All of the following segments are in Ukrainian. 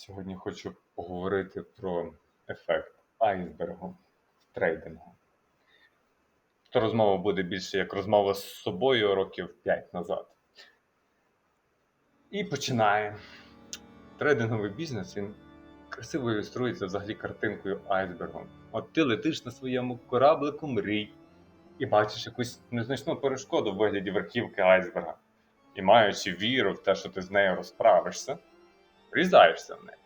Сьогодні хочу поговорити про ефект айсбергу в трейдингу. Та розмова буде більше як розмова з собою років 5 назад. І починає. Трейдинговий бізнес він красиво ілюструється взагалі картинкою айсбергу. От ти летиш на своєму кораблику мрій і бачиш якусь незначну перешкоду в вигляді верхівки айсберга. І маючи віру в те, що ти з нею розправишся, врізаєшся в неї.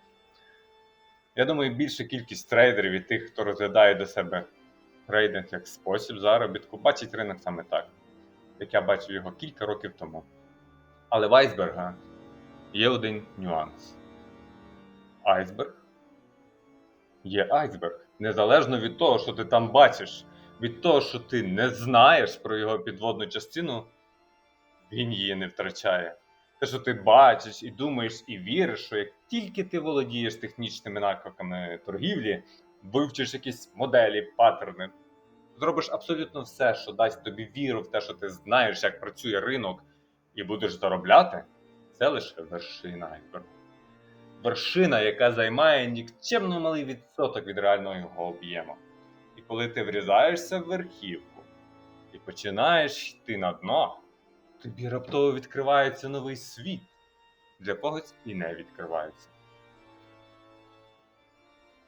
Я думаю, більша кількість трейдерів і тих, хто розглядає до себе трейдинг як спосіб заробітку, бачить ринок саме так, як я бачив його кілька років тому. Але в айсберга є один нюанс. Айсберг є айсберг. Незалежно від того, що ти там бачиш, від того, що ти не знаєш про його підводну частину, він її не втрачає. Те, що ти бачиш і думаєш, і віриш, що як тільки ти володієш технічними навиками торгівлі, вивчиш якісь моделі, паттерни, зробиш абсолютно все, що дасть тобі віру в те, що ти знаєш, як працює ринок, і будеш заробляти, це лише вершина. Вершина, яка займає нікчемно малий відсоток від реального його об'єму. І коли ти врізаєшся в верхівку і починаєш йти на дно, тобі раптово відкривається новий світ. Для когось і не відкривається.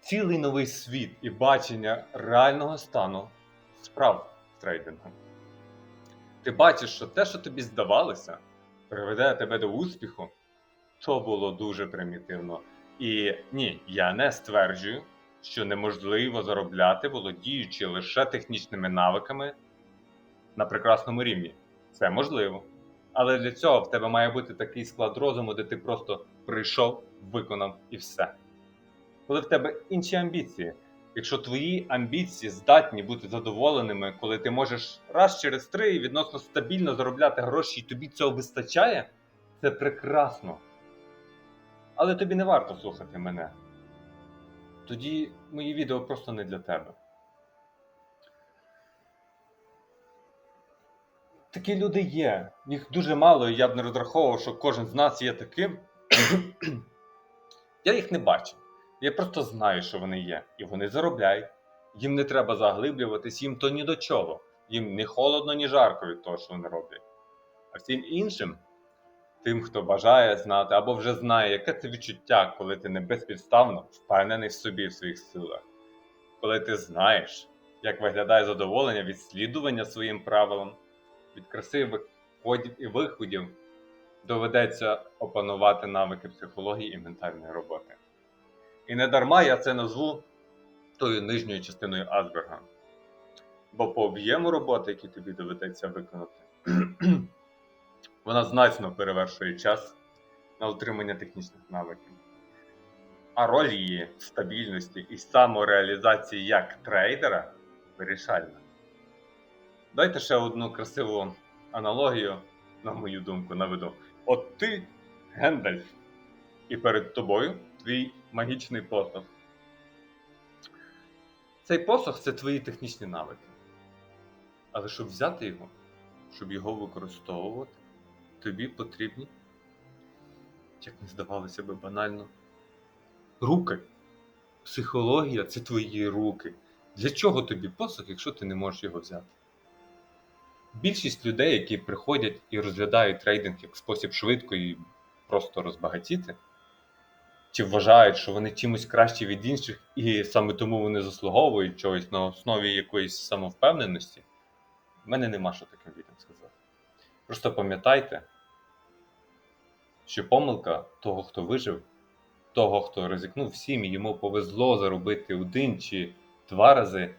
Цілий новий світ і бачення реального стану справ трейдингу. Ти бачиш, що те, що тобі здавалося, приведе тебе до успіху, то було дуже примітивно. І ні, я не стверджую, що неможливо заробляти, володіючи лише технічними навиками на прекрасному рівні. Це можливо. Але для цього в тебе має бути такий склад розуму, де ти просто прийшов, виконав і все. Коли в тебе інші амбіції, якщо твої амбіції здатні бути задоволеними, коли ти можеш раз через три відносно стабільно заробляти гроші, і тобі цього вистачає, це прекрасно. Але тобі не варто слухати мене. Тоді мої відео просто не для тебе. Такі люди є. Їх дуже мало, і я б не розраховував, що кожен з нас є таким. я їх не бачу. Я просто знаю, що вони є. І вони заробляють. Їм не треба заглиблюватись, їм то ні до чого. Їм ні холодно, ні жарко від того, що вони роблять. А всім іншим, тим, хто бажає знати або вже знає, яке це відчуття, коли ти не безпідставно впевнений в собі в своїх силах. Коли ти знаєш, як виглядає задоволення від слідування своїм правилам, від красивих входів і виходів, доведеться опанувати навики психології і ментальної роботи. І не дарма я це назву тою нижньою частиною Асберга. Бо по об'єму роботи, який тобі доведеться виконати, вона значно перевершує час на утримання технічних навиків. А роль її стабільності і самореалізації як трейдера вирішальна. Дайте ще одну красиву аналогію, на мою думку, наведу. От ти Гендальф, і перед тобою твій магічний посох. Цей посох це твої технічні навики. Але щоб взяти його, щоб його використовувати, тобі потрібні, як не здавалося би банально, руки. Психологія це твої руки. Для чого тобі посох, якщо ти не можеш його взяти? Більшість людей, які приходять і розглядають трейдинг як спосіб швидко і просто розбагатіти, чи вважають, що вони чимось кращі від інших, і саме тому вони заслуговують чогось на основі якоїсь самовпевненості, в мене нема що таким людям сказати. Просто пам'ятайте, що помилка того, хто вижив, того, хто ризикнув всім, і йому повезло заробити один чи два рази,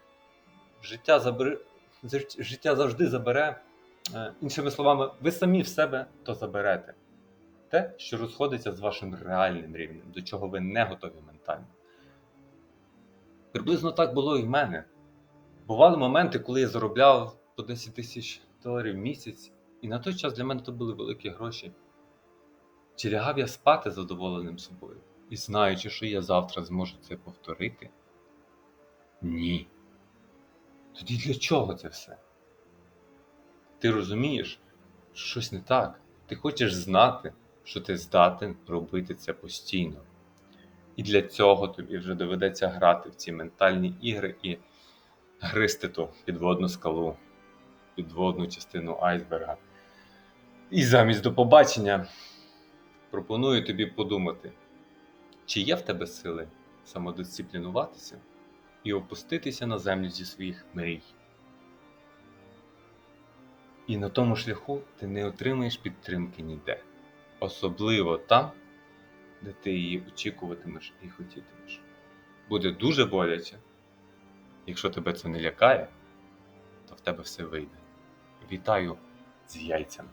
життя забере. Життя завжди забере. Е, Іншими словами, ви самі в себе то заберете. Те, що розходиться з вашим реальним рівнем, до чого ви не готові ментально. Приблизно так було і в мене. Бували моменти, коли я заробляв по 10 тисяч доларів в місяць, і на той час для мене то були великі гроші. Чи лягав я спати задоволеним собою і знаючи, що я завтра зможу це повторити? Ні. Тоді для чого це все? Ти розумієш, що щось не так. Ти хочеш знати, що ти здатен робити це постійно. І для цього тобі вже доведеться грати в ці ментальні ігри і гристи ту підводну скалу, підводну частину айсберга. І замість до побачення пропоную тобі подумати, чи є в тебе сили самодисциплінуватися і опуститися на землю зі своїх мрій. І на тому шляху ти не отримаєш підтримки ніде, особливо там, де ти її очікуватимеш і хотітимеш. Буде дуже боляче. Якщо тебе це не лякає, то в тебе все вийде. Вітаю з яйцями.